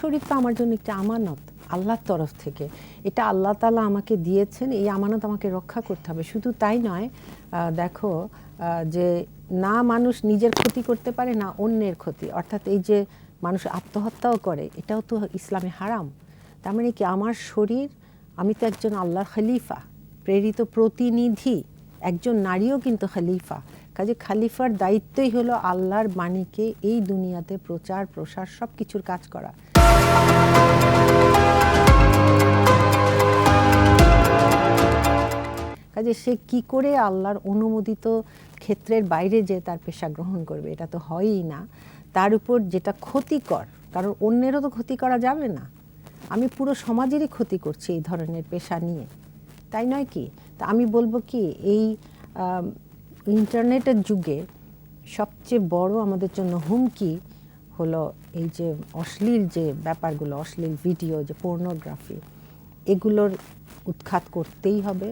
শরীর তো আমার জন্য একটা আমানত, আল্লাহর তরফ থেকে। এটা আল্লাহ তালা আমাকে দিয়েছেন, এই আমানত আমাকে রক্ষা করতে হবে। শুধু তাই নয় দেখো যে না মানুষ নিজের ক্ষতি করতে পারে, না অন্যের ক্ষতি। অর্থাৎ এই যে মানুষ আত্মহত্যাও করে, এটাও তো ইসলামে হারাম। তার মানে কি, আমার শরীর, আমি তো একজন আল্লাহর খলিফা, প্রেরিত প্রতিনিধি। একজন নারীও কিন্তু খালিফা। কাজে খালিফার দায়িত্বই হলো আল্লাহর বাণীকে এই দুনিয়াতে প্রচার, প্রসার সব কিছুর কাজ করা। কাজে সে কি করে আল্লাহর অনুমোদিত ক্ষেত্রের বাইরে যে তার পেশা গ্রহণ করবে? এটা তো হয়ই না। তার উপর যেটা ক্ষতিকর কারণ অন্যেরও তো ক্ষতি করা যাবে না। আমি পুরো সমাজেরই ক্ষতি করছি এই ধরনের পেশা নিয়ে। তাই নয় কি? তা আমি বলব কি, এই ইন্টারনেটের যুগে সবচেয়ে বড় আমাদের জন্য হুমকি হলো এই যে অশ্লীল যে ব্যাপারগুলো, অশ্লীল ভিডিও, যে পর্নোগ্রাফি এগুলোর উৎখাত করতেই হবে।